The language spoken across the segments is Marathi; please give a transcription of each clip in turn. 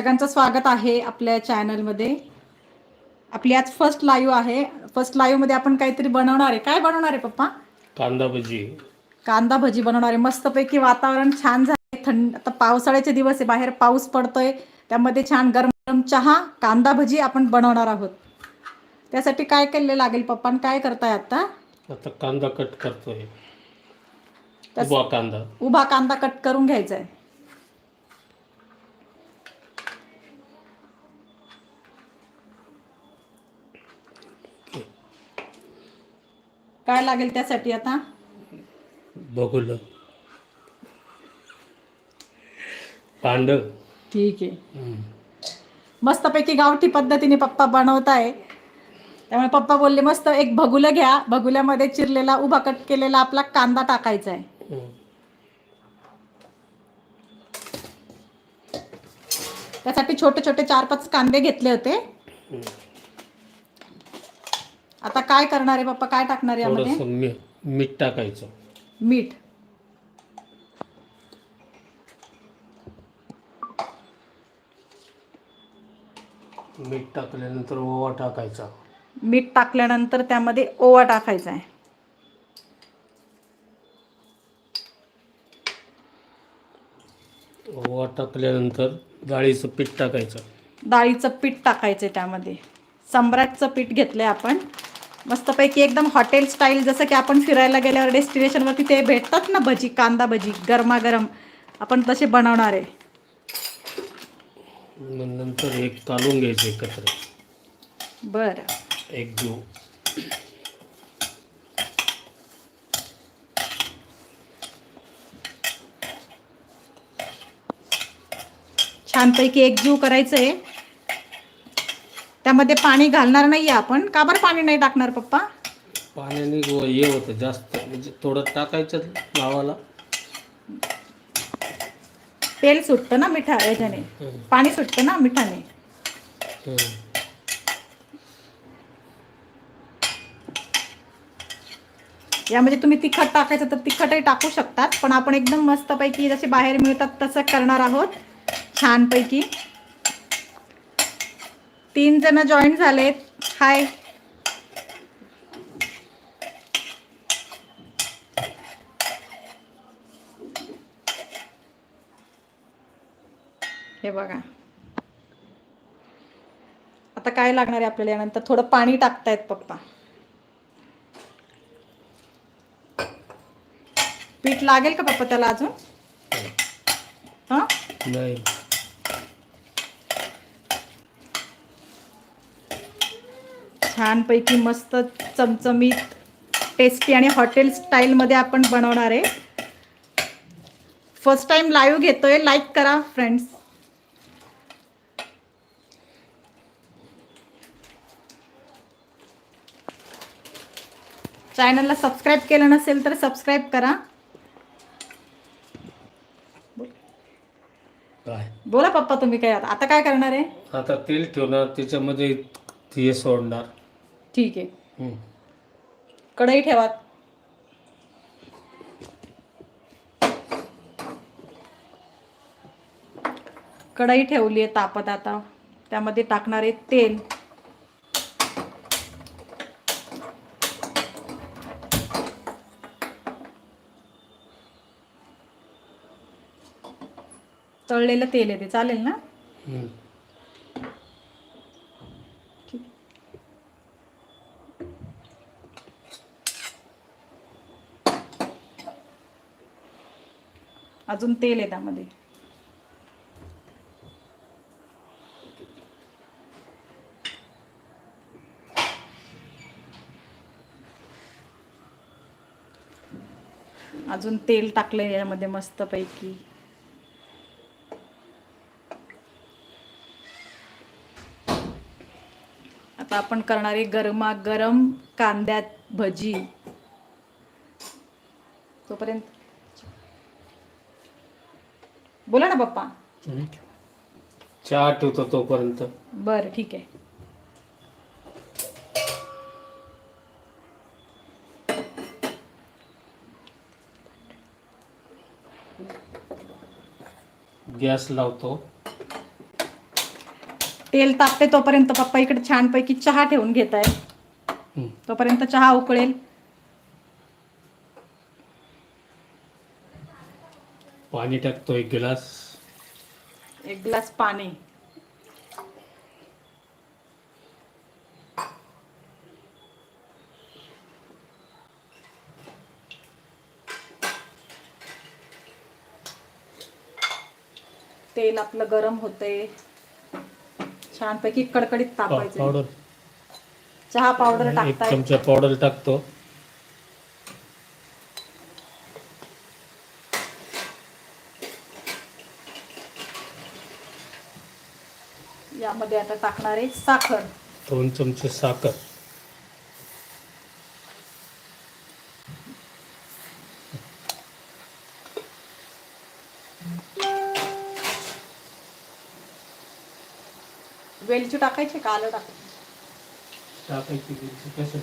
सगळ्यांचं स्वागत आहे आपल्या चॅनलमध्ये आपली आज फर्स्ट लाईव्ह आहे. फर्स्ट लाईव्हमध्ये आपण काहीतरी बनवणार आहे. काय बनवणार आहे पप्पा? कांदा भजी. कांदा भजी बनवणार आहे. मस्तपैकी वातावरण छान झाले थंड आता पावसाळ्याचे दिवस आहे. बाहेर पाऊस पडतोय. त्यामध्ये छान गरम गरम चहा कांदा भजी आपण बनवणार आहोत. त्यासाठी काय केले लागेल पप्पा? आणि काय करताय आता? आता कांदा कट करतोय. उभा कांदा. उभा कांदा कट करून घ्यायचा आहे काय लागेल त्यासाठी आता? बघुलं कांड ठीक आहे. मस्तपैकी गावठी पद्धतीने पप्पा बनवताय. त्यामुळे पप्पा बोलले मस्त एक भगुलं घ्या. भगुल्यामध्ये चिरलेला उभा कट केलेला आपला कांदा टाकायचा आहे. त्यासाठी छोटे छोटे चार पाच कांदे घेतले होते. आता काय करणार आहे पप्पा काय टाकणार आहे थोडस यामध्ये मीठ टाकायचं. मीठ. मीठ टाकल्यानंतर ओवा टाकायचा. मीठ टाकल्यानंतर त्यामध्ये ओवा टाकायचा आहे. ओवा टाकल्यानंतर डाळीचं पीठ टाकायचं. डाळीचं पीठ टाकायचं त्यामध्ये. सम्राटचं पीठ घेतलंय आपण. मस्तपैकी एकदम हॉटेल स्टाईल जसं की आपण फिरायला गेल्यावर डेस्टिनेशनवरती ते भेटतात ना भजी कांदा भजी गरमागरम. आपण तसे बनवणार आहे. नंतर कालून घ्यायचं एकत्र. बरं. एक जीव छानपैकी एकजीव करायचं आहे त्यामध्ये पाणी घालणार नाही आपण. का बरं पाणी नाही टाकणार पप्पा? पाण्याने व- हे होतं जास्त. म्हणजे थोडं टाकायचं गावाला तेल सुटतं ना मिठा याच्याने. पाणी सुटतं ना मिठाने. यामध्ये तुम्ही तिखट टाकायचं तर तिखटही टाकू शकतात पण आपण एकदम मस्तपैकी जसे बाहेर मिळतात तसं करणार आहोत. छानपैकी. तीन जण जॉईन झालेत. हाय हे बघा. आता काय लागणार आहे आपल्याला यानंतर? थोडं पाणी टाकतायत पप्पा. पीठ लागेल का पप्पा त्याला अजून? हां? नाही. छानपैकी मस्त चमचमीत टेस्टी आणि हॉटेल स्टाईलमध्ये आपण बनवणार आहे. फर्स्ट टाइम लाईव्ह घेतोय लाईक करा फ्रेंड्स चॅनलला सबस्क्राईब केलं नसेल तर सबस्क्राईब करा. बोला पप्पा तुम्ही काय आता? आता काय करणार आहे? आता तेल ठेवणार त्याच्यामध्ये हे सोडणार. ठीक आहे. कढई ठेवा. कढई ठेवली आहे तापत आता. त्यामध्ये टाकणार आहे तेल. तळलेलं तेल आहे ते. चालेल ना? अजून तेल आहे त्यामध्ये. अजून तेल टाकलंय यामध्ये मस्तपैकी. आता आपण करणारे गरमागरम कांद्यात भजी. तोपर्यंत बोला ना पप्पा. चहा ठेवतो तोपर्यंत. बरं ठीक आहे. गॅस लावतो. तेल तापते तोपर्यंत पप्पा इकडे छानपैकी चहा ठेवून घेत आहे. तोपर्यंत चहा उकळेल. पाणी टाकतो एक गिलास. एक ग्लास पाणी. तेल आपलं गरम होते छानपैकी कडकडीत तापायचं. पावडर. चहा पावडर एक टाकताय. चमचा पावडर टाकतो. यामध्ये आता टाकणार आहे साखर. दोन चमचे साखर. वेलची टाकायची का आलं टाकायचं टाकायची कसं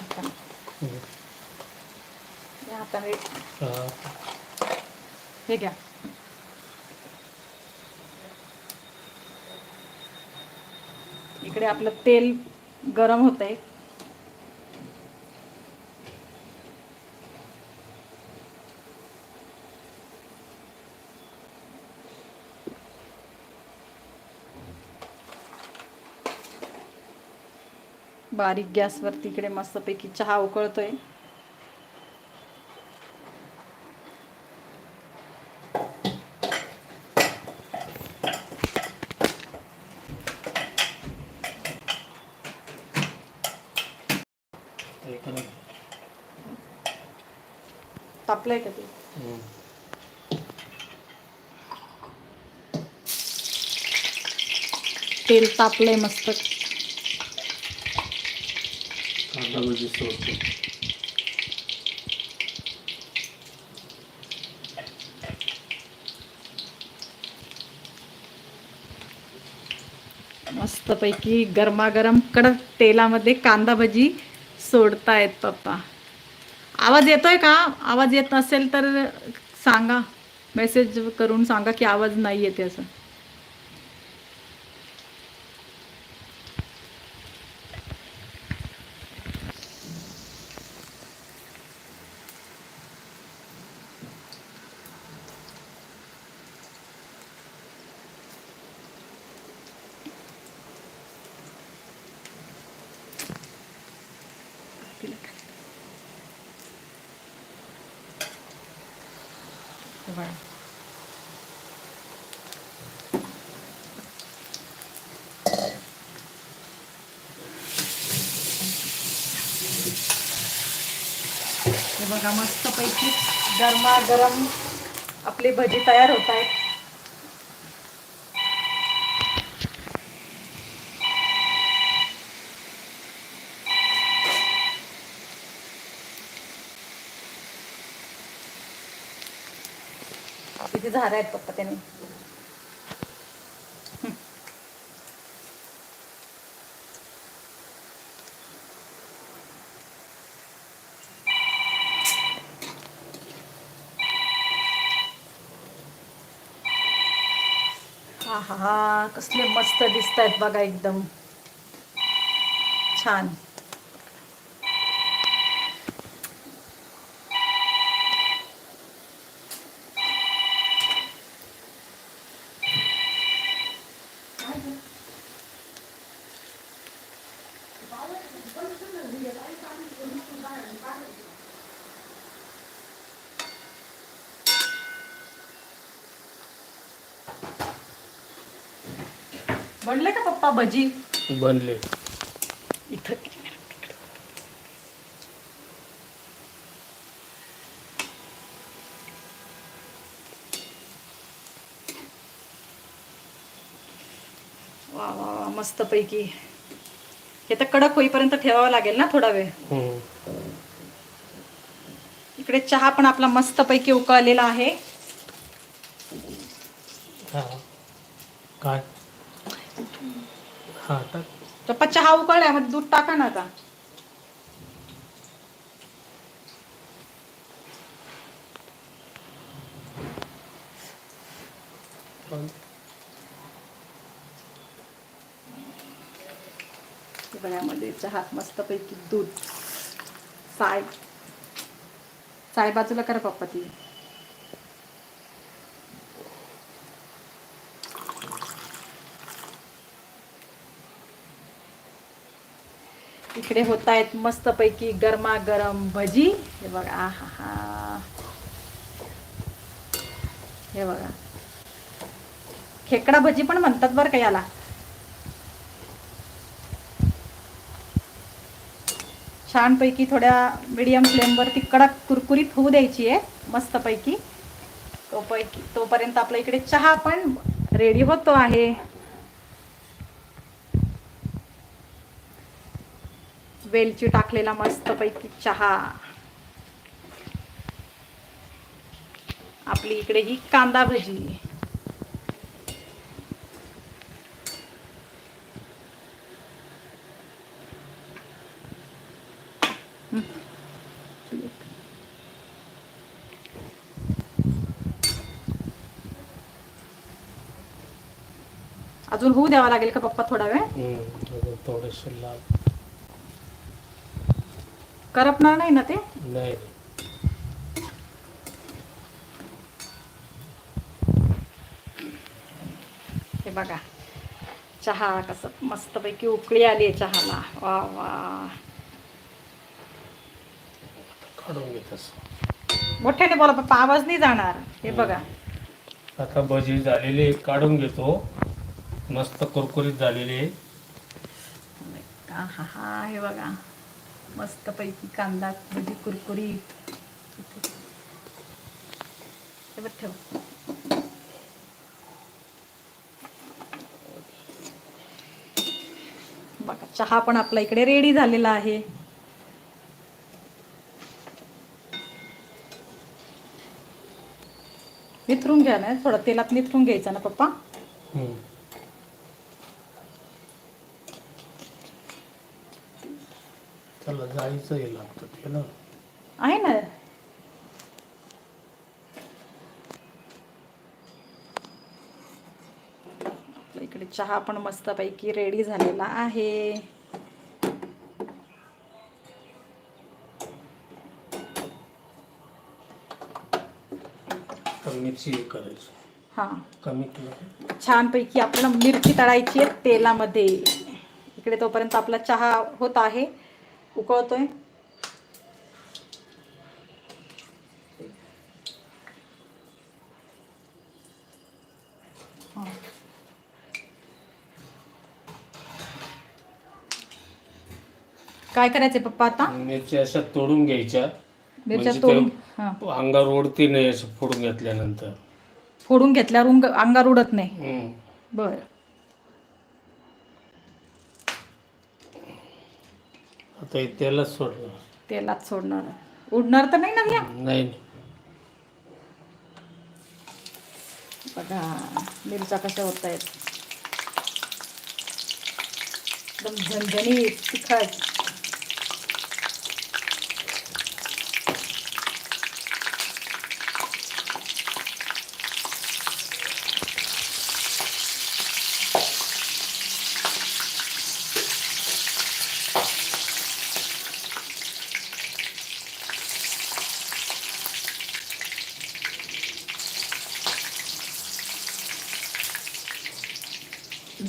हाताने. या हाताने हे. घ्या. इकडे आपलं तेल गरम होत आहे बारीक गॅसवर तिकडे मस्तपैकी चहा उकळतोय. तापलाय तापलंय का ते? तेल तापलंय मस्त. कांदा भजी मस्तपैकी गरमागरम कडक तेलामध्ये कांदा भजी सोडतायत पप्पा. आवाज येतोय का? आवाज येत नसेल तर सांगा. मेसेज करून सांगा की आवाज नाही येते असं. बघा मस्तपैकी गरमागरम आपली भजी तयार होत आहेत. किती झाड आहेत पप्पा त्याने. हा कसले मस्त दिसत आहेत बघा एकदम. छान बनले का पप्पा भजी. बनले. इथं वा वा वा मस्त पैकी हे तर कडक होईपर्यंत ठेवावं लागेल ना थोडा वेळ. हम्म. इकडे चहा पण आपला मस्त पैकी उकळलेला आहे हा काय हा टाक हा चहा दूध टाका ना आता. चहा चहात मस्तपैकी दूध. साय साय बाजूला करा पप्पा ती. इकडे होत आहेत मस्तपैकी गरमागरम भजी. हे बघा आहा हा. हे बघा. खेकडा भजी पण म्हणतात बरं का याला. छानपैकी थोड्या मीडियम फ्लेमवरती कडक कुरकुरीत होऊ द्यायची आहे मस्तपैकी. तोपैकी तोपर्यंत आपल्या इकडे चहा पण रेडी होतो आहे. वेलची टाकलेला मस्तपैकी चहा. आपली इकडे ही कांदा भजी. अजून होऊ द्यावा लागेल का पप्पा थोडा वेळ? थोडेसे लाल करपणार नाही ना ते? नाही. हे बघा चहा कसं मस्तपैकी उकळी आली आहे चहाला. वा वा. मोठ्याने बोला पप्पा आवाज नाही जाणार. हे बघा. आता भजी झालेली काढून घेतो. मस्त कुरकुरीत झालेली आहे. हा हा हे बघा. मस्तपैकी कांदा म्हणजे कुरकुरी. हे बघ ठेव. बघा चहा पण आपला इकडे रेडी झालेला आहे. निथरून घ्या ना थोडं तेलात निथरून घ्यायचा ना पप्पा? हे लागतं ते ना? आहे ना. आपल्या इकडे चहा पण मस्तपैकी रेडी झालेला आहे. तर मिरची हे करायची. हा. कमी छानपैकी आपल्याला मिरची तळायची आहे तेलामध्ये. इकडे तोपर्यंत आपला चहा होत आहे. उकळतोय. काय करायचंय पप्पा आता? मिरच्या अशा तोडून घ्यायच्या. मिरच्या म्हणजे तोडून ते हा. अंगावर ओढती नाही असं फोडून घेतल्यानंतर. फोडून घेतल्यावर उंग अंगार उडत नाही. हम्म. बर. आता हे तेलच सोडलं तेलात सोडणार. उडणार तर नाही ना घ्या नाही. बघा मिरच्या कशा होत आहेत एकदम झणझणीत तिखट.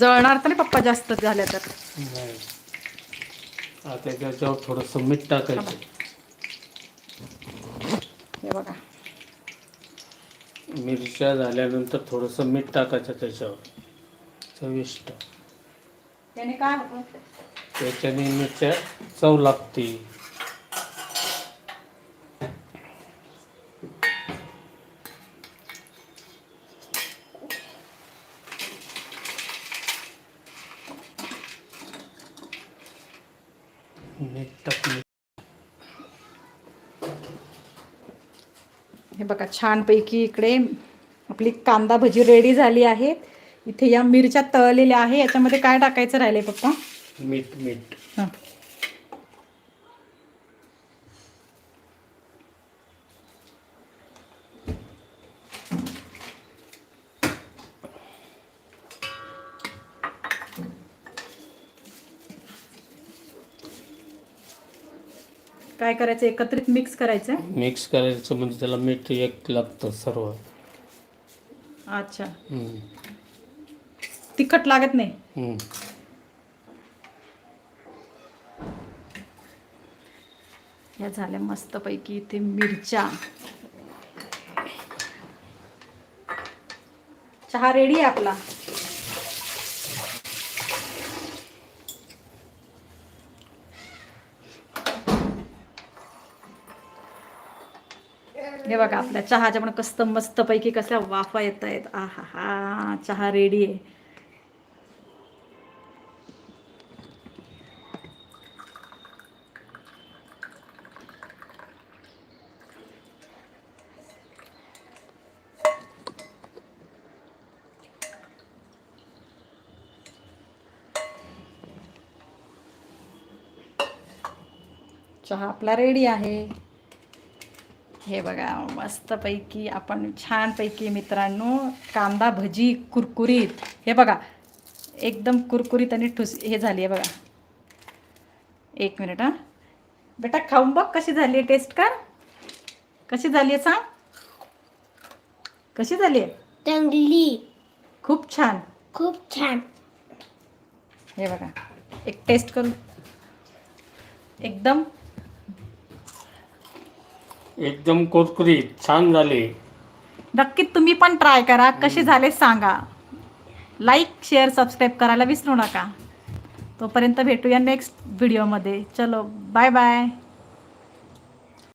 जळणार तर नाही पप्पा जास्त झाल्या तर. आता त्याच्यावर थोडंसं मीठ टाकायचं. हे बघा. मिरच्या झाल्यानंतर थोडंसं मीठ टाकायचं त्याच्यावर. चविष्ट. त्याने काय होतं? त्याच्याने मिरच्या चव लागते मीठ टाकले हे बघा छानपैकी इकडे आपली कांदा भजी रेडी झाली आहे. इथे या मिरच्या तळलेल्या आहे. याच्यामध्ये काय टाकायचं राहिले पप्पा? मीठ मीठ. हां. काय करायचं? एकत्रित मिक्स करायचं? मिक्स करायचं म्हणजे त्याला मीठ एक लागतं सर्व. अच्छा. हम्म. तिखट लागत नाही? हम्म. या झाल्या मस्तपैकी इथे मिरच्या. चहा रेडी आहे आपला? हे बघा आपल्या चहाच्या पण मस्त मस्तपैकी कसल्या वाफा येत आहेत. आ हा हा चहा रेडी आहे. चहा आपला रेडी आहे. हे बघा मस्तपैकी आपण छानपैकी मित्रांनो कांदा भजी कुरकुरीत हे बघा एकदम कुरकुरीत आणि ठुस हे झाली आहे बघा. एक मिनिट हां. बेटा खाऊन बघ कशी झाली आहे टेस्ट कर. कशी झाली आहे सांग. कशी झाली आहे? चांगली खूप छान. खूप छान. हे बघा एक टेस्ट करू. एकदम एकदम कुरकुरीत छान झाले. नक्की तुम्ही पण ट्राय करा. कसे झाले सांगा. लाईक शेअर सबस्क्राईब करायला विसरू नका. तोपर्यंत भेटूया नेक्स्ट व्हिडिओमध्ये चलो बाय बाय